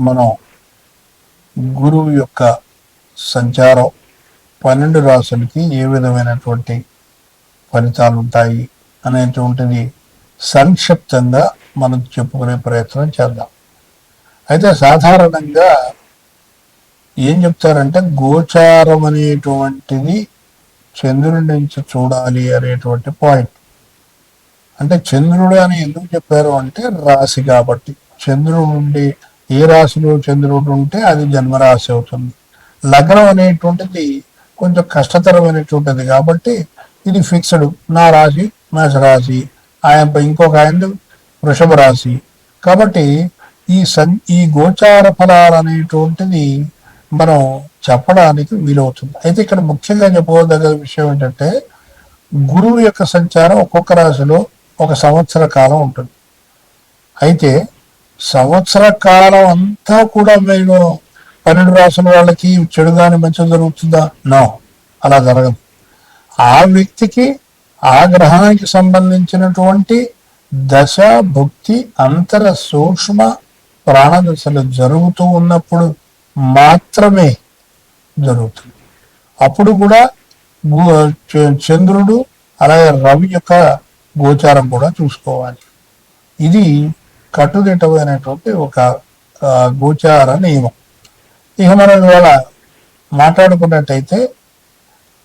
మనం గురువు యొక్క సంచారం పన్నెండు రాసులకి ఏ విధమైనటువంటి ఫలితాలు ఉంటాయి అనేటువంటిది సంక్షిప్తంగా మనం చెప్పుకునే ప్రయత్నం చేద్దాం. అయితే సాధారణంగా ఏం చెప్తారంటే గోచారం అనేటువంటిది చంద్రుడి నుంచి చూడాలి అనేటువంటి పాయింట్. అంటే చంద్రుడు అని ఎందుకు చెప్పారు అంటే రాశి కాబట్టి. చంద్రుడు ఉండే ఏ రాశిలో చంద్రుడు ఉంటే అది జన్మరాశి అవుతుంది. లగ్నం అనేటువంటిది కొంచెం కష్టతరమైనటువంటిది కాబట్టి ఇది ఫిక్స్డ్ నా రాశి మేషరాశి ఆయన ఇంకొక ఆయన వృషభ రాశి. కాబట్టి ఈ సన్ ఈ గోచార ఫలాలు అనేటువంటిది మనం చెప్పడానికి వీలవుతుంది. అయితే ఇక్కడ ముఖ్యంగా చెప్పుకోదగ్గ విషయం ఏంటంటే గురువు యొక్క సంచారం ఒక్కొక్క రాశిలో ఒక సంవత్సర కాలం ఉంటుంది. అయితే సంవత్సర కాలం అంతా కూడా మేము పన్నెండు రాసుల వాళ్ళకి చెడు కానీ మంచి జరుగుతుందా? నో. అలా జరగదు. ఆ వ్యక్తికి ఆ గ్రహానికి సంబంధించినటువంటి దశ భుక్తి అంతర సూక్ష్మ ప్రాణదశలు జరుగుతూ ఉన్నప్పుడు మాత్రమే జరుగుతుంది. అప్పుడు కూడా చంద్రుడు అలాగే రవి యొక్క గోచారం కూడా చూసుకోవాలి. ఇది కట్టుదిట్టమైనటువంటి ఒక గోచార నియమం. ఇక మనం ఇవాళ మాట్లాడుకున్నట్టయితే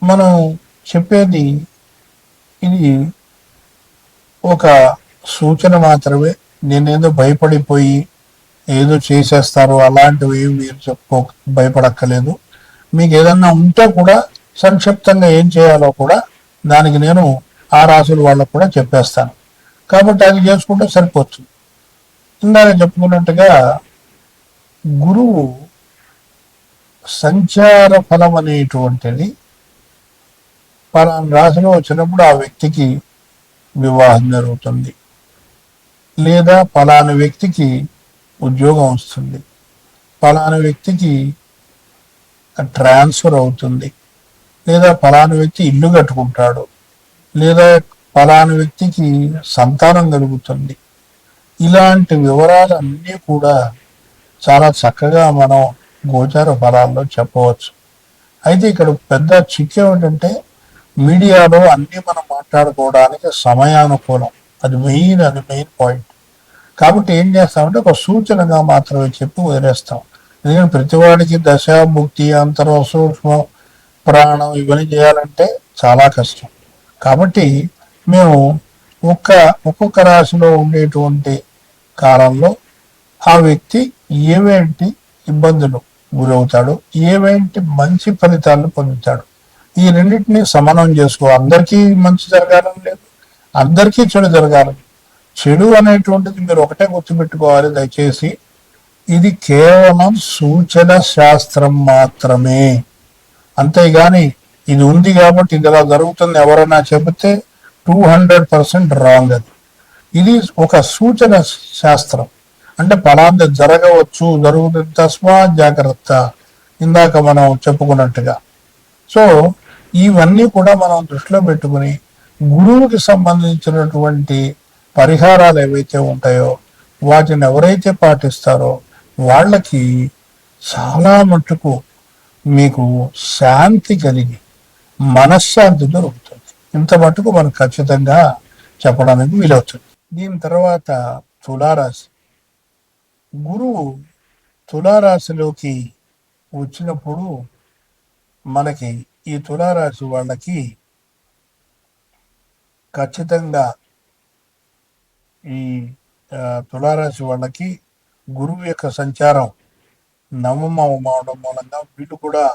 మనం చెప్పేది ఇది ఒక సూచన మాత్రమే. నేనేదో భయపడిపోయి ఏదో చేసేస్తారు అలాంటివి మీరు చెప్పుకో భయపడక్కలేదు మీకు ఏదన్నా ఉంటే కూడా సంక్షిప్తంగా ఏం చేయాలో కూడా దానికి నేను ఆ రాసుల వాళ్ళకు కూడా చెప్పేస్తాను. కాబట్టి అది చేసుకుంటే సరిపోతుంది. ఇందాక చెప్పుకున్నట్టుగా గురువు సంచార ఫలం అనేటువంటిది పలానా రాశిలో వచ్చినప్పుడు ఆ వ్యక్తికి వివాహం జరుగుతుంది. లేదా పలానా వ్యక్తికి ఉద్యోగం వస్తుంది. పలానా వ్యక్తికి ట్రాన్స్ఫర్ అవుతుంది. లేదా పలానా వ్యక్తి ఇల్లు కట్టుకుంటాడు. లేదా పలానా వ్యక్తికి సంతానం కలుగుతుంది. ఇలాంటి వివరాలన్నీ కూడా చాలా చక్కగా మనం గోచార ఫలాల్లో చెప్పవచ్చు. అయితే ఇక్కడ పెద్ద చిక్కు ఏమిటంటే మీడియాలో అన్నీ మనం మాట్లాడుకోవడానికి సమయానుకూలం. అది మెయిన్ అది మెయిన్ పాయింట్. కాబట్టి ఏం చేస్తామంటే ఒక సూచనగా మాత్రమే చెప్పి వదిలేస్తాం. ఎందుకంటే ప్రతివాడికి దశ ముక్తి అంతరం సూక్ష్మం ప్రాణం ఇవన్నీ చేయాలంటే చాలా కష్టం. కాబట్టి మేము ఒక్క ఒక్కొక్క రాశిలో ఉండేటువంటి కాలంలో ఆ వ్యక్తి ఏవేంటి ఇబ్బందులు గురవుతాడు ఏవేంటి మంచి ఫలితాలను పొందుతాడు. ఈ రెండింటిని సమానం చేసుకో. అందరికీ మంచి జరగాలని లేదు అందరికీ చెడు జరగాలని. చెడు అనేటువంటిది మీరు ఒకటే గుర్తుపెట్టుకోవాలి దయచేసి. ఇది కేవలం సూచన శాస్త్రం మాత్రమే. అంతేగాని ఇది ఉంది కాబట్టి ఇది ఇలా జరుగుతుంది ఎవరైనా చెబితే టూ హండ్రెడ్ పర్సెంట్ రాంగ్ అది. ఇది ఒక సూచన శాస్త్రం. అంటే ఫలాంది జరగవచ్చు జరుగుతుంది తస్మా జాగ్రత్త. ఇందాక మనం చెప్పుకున్నట్టుగా. సో ఇవన్నీ కూడా మనం దృష్టిలో పెట్టుకుని గురువుకి సంబంధించినటువంటి పరిహారాలు ఏవైతే ఉంటాయో వాటిని ఎవరైతే పాటిస్తారో వాళ్ళకి చాలా మట్టుకు మీకు శాంతి కలిగి మనశ్శాంతి దొరుకుతుంది. ఇంత మటుకు మనం ఖచ్చితంగా చెప్పడానికి వీలవుతుంది. దీని తర్వాత తులారాశి. గురువు తులారాశిలోకి వచ్చినప్పుడు మనకి ఈ తులారాశి వాళ్ళకి ఖచ్చితంగా ఈ తులారాశి వాళ్ళకి గురువు యొక్క సంచారం నవమ అవడం మూలంగా వీళ్ళు కూడా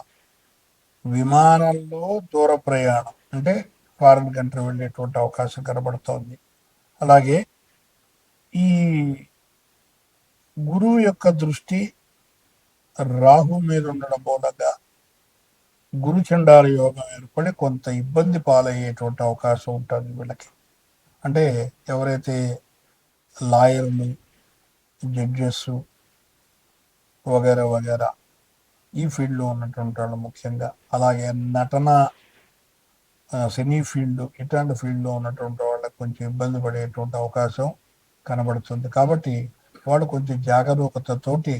విమానంలో దూర ప్రయాణం. అంటే ఫారిన్ కంట్రీ వెళ్ళేటువంటి అవకాశం కనబడుతోంది. అలాగే ఈ గురువు యొక్క దృష్టి రాహు మీద ఉండడం మూలంగా గురుచండాల యోగం ఏర్పడి కొంత ఇబ్బంది పాలయ్యేటువంటి అవకాశం ఉంటుంది వీళ్ళకి. అంటే ఎవరైతే లాయర్లు జడ్జెస్ వగేరా వగేరా ఈ ఫీల్డ్లో ఉన్నటువంటి వాళ్ళు ముఖ్యంగా అలాగే నటన సెమీ సినీ ఫీల్డ్ ఇట్లాంటి ఫీల్డ్లో ఉన్నటువంటి వాళ్ళకి కొంచెం ఇబ్బంది పడేటువంటి అవకాశం కనబడుతుంది. కాబట్టి వాళ్ళు కొంచెం జాగరూకతతోటి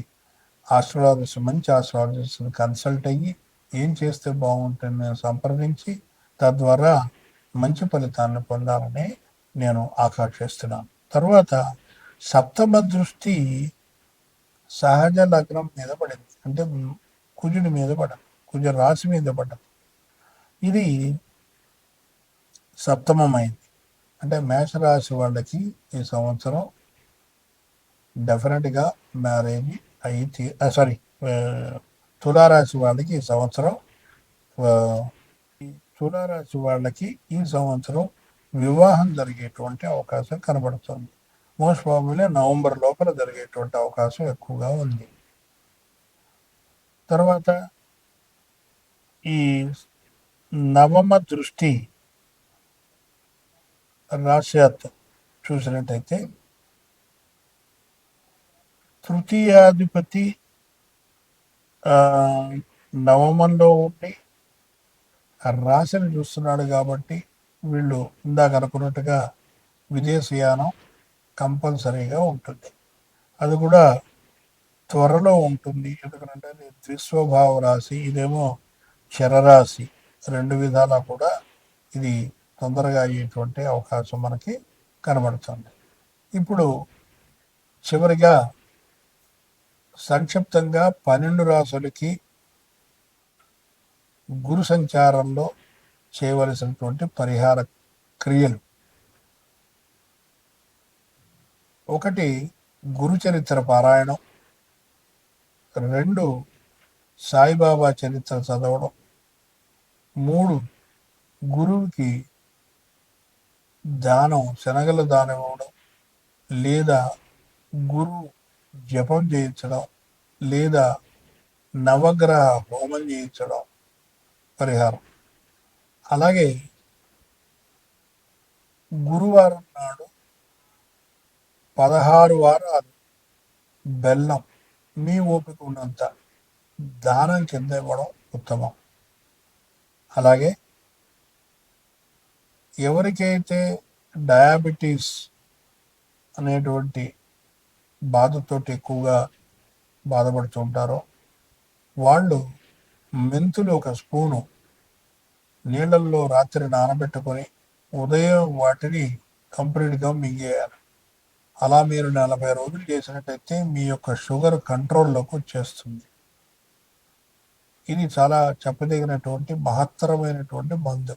ఆస్ట్రాలజిస్ట్ మంచి ఆస్ట్రాలజిస్ట్ని కన్సల్ట్ అయ్యి ఏం చేస్తే బాగుంటుంది సంప్రదించి తద్వారా మంచి ఫలితాన్ని పొందాలని నేను ఆకాంక్షిస్తున్నాను తర్వాత సప్తమ దృష్టి సహజ లగ్నం మీద పడింది. అంటే కుజుడి మీద పడదు. కుజ రాశి మీద పడ్డది ఇది సప్తమమైంది. అంటే మేషరాశి వాళ్ళకి ఈ సంవత్సరం డెఫినెట్గా మ్యారేజ్ అయి సారీ తులారాశి వాళ్ళకి ఈ సంవత్సరం తులారాశి వాళ్ళకి ఈ సంవత్సరం వివాహం జరిగేటువంటి అవకాశం కనబడుతుంది. మోస్ట్ ప్రాబ్లీ నవంబర్ లోపల జరిగేటువంటి అవకాశం ఎక్కువగా ఉంది. తర్వాత ఈ నవమ దృష్టి రాశ్యాత్ చూసినట్టయితే తృతీయాధిపతి నవమంలో ఉండి ఆ రాశిని చూస్తున్నాడు కాబట్టి వీళ్ళు ఇందాక అనుకున్నట్టుగా విదేశయానం కంపల్సరీగా ఉంటుంది. అది కూడా త్వరలో ఉంటుంది. ఎందుకంటే అది ద్విస్వభావ రాశి ఇదేమో చరరాశి. రెండు విధాలా కూడా ఇది తొందరగా అయ్యేటువంటి అవకాశం మనకి కనబడుతుంది. ఇప్పుడు చివరిగా సంక్షిప్తంగా పన్నెండు రాసులకి గురు సంచారంలో చేయవలసినటువంటి పరిహార క్రియలు. ఒకటి గురు చరిత్ర పారాయణం. రెండు సాయిబాబా చరిత్ర చదవడం. మూడు గురువుకి దానం శనగల దానం ఇవ్వడం లేదా గురువు జపం చేయించడం లేదా నవగ్రహ హోమం చేయించడం పరిహారం. అలాగే గురువారం నాడు పదహారు వారాలు బెల్లం మీ ఓపిక ఉన్నంత దానం కింద ఇవ్వడం ఉత్తమం. అలాగే ఎవరికైతే డయాబెటీస్ అనేటువంటి బాధతో ఎక్కువగా బాధపడుతుంటారో వాళ్ళు మెంతులు ఒక స్పూను నీళ్ళల్లో రాత్రి నానబెట్టుకొని ఉదయం వాటిని కంప్లీట్గా మింగేయాలి. అలా మీరు నలభై రోజులు చేసినట్టయితే మీ యొక్క షుగర్ కంట్రోల్లోకి వచ్చేస్తుంది. ఇది చాలా చెప్పదగినటువంటి మహత్తరమైనటువంటి మందు.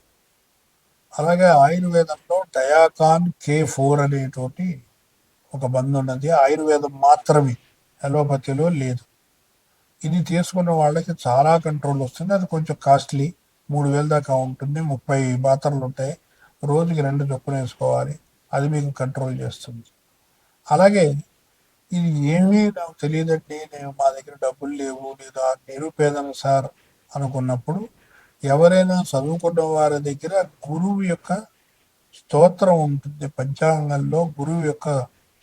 అలాగే ఆయుర్వేదంలో డయాకాన్ కే ఫోర్ అనేటువంటి ఒక మందు ఉన్నది. ఆయుర్వేదం మాత్రమే. అలోపతిలో లేదు. ఇది తీసుకున్న వాళ్ళకి చాలా కంట్రోల్ వస్తుంది. అది కొంచెం కాస్ట్లీ. మూడు వేల దాకా ఉంటుంది. ముప్పై మాత్రలు ఉంటాయి. రోజుకి రెండు చొప్పున వేసుకోవాలి. అది మీకు కంట్రోల్ చేస్తుంది. అలాగే ఇది ఏమీ నాకు తెలియదండి. నేను మా దగ్గర డబ్బులు లేవు. లేదా నిరుపేదను సార్ అనుకున్నప్పుడు ఎవరైనా చదువుకున్న వారి దగ్గర గురువు యొక్క స్తోత్రం ఉంటుంది. పంచాంగంలో గురువు యొక్క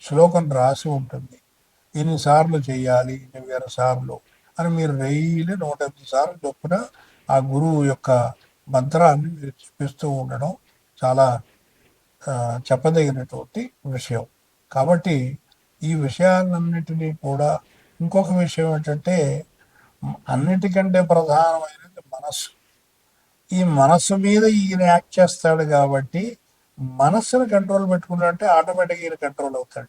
శ్లోకం రాసి ఉంటుంది. ఎన్నిసార్లు చేయాలి ఇన్ని వేల సార్లు అని మీరు డైలీ నూట ఎనిమిది సార్లు చొప్పున ఆ గురువు యొక్క మంత్రాన్ని మీరు చెప్పిస్తూ ఉండడం చాలా చెప్పదగినటువంటి విషయం. కాబట్టి ఈ విషయాలన్నిటినీ కూడా ఇంకొక విషయం ఏంటంటే అన్నిటికంటే ప్రధానమైనది మనస్సు. ఈ మనస్సు మీద ఈయన యాక్ట్ చేస్తాడు కాబట్టి మనస్సును కంట్రోల్ పెట్టుకున్నాడంటే ఆటోమేటిక్గా ఈయన కంట్రోల్ అవుతాడు.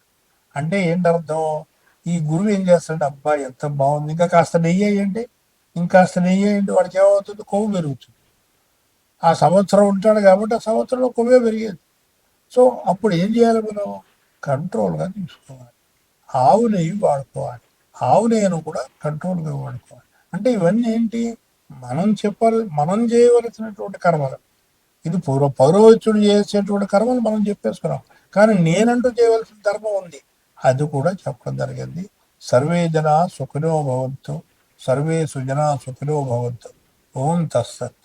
అంటే ఏంటి అర్థం ఈ గురువు ఏం చేస్తాడు అబ్బా ఎంత బాగుంది. ఇంకా కాస్త నెయ్యి వేయండి. ఇంకాస్త నెయ్యి వేయండి. వాడికి ఏమవుతుంది? కొవ్వు పెరుగుతుంది. ఆ సంవత్సరం ఉంటాడు కాబట్టి ఆ సంవత్సరంలో కొవ్వే పెరిగేది. సో అప్పుడు ఏం చేయాలి మనం? కంట్రోల్గా తీసుకోవాలి. ఆవు నెయ్యి వాడుకోవాలి. ఆవు నెయ్యను కూడా కంట్రోల్గా వాడుకోవాలి. అంటే ఇవన్నీ ఏంటి? మనం చెప్పాలి మనం చేయవలసినటువంటి కర్మలు. ఇది పూర్వ పౌరవచ్చుడు చేసేటువంటి కర్మలు మనం చెప్పేసుకున్నాం. కానీ నేనంటూ చేయవలసిన ధర్మం ఉంది. అది కూడా చెప్పడం జరిగింది. సర్వే జన సుఖినో భవంతు సర్వే సుజన సుఖినో భవంతు. ఓం తస్సత్.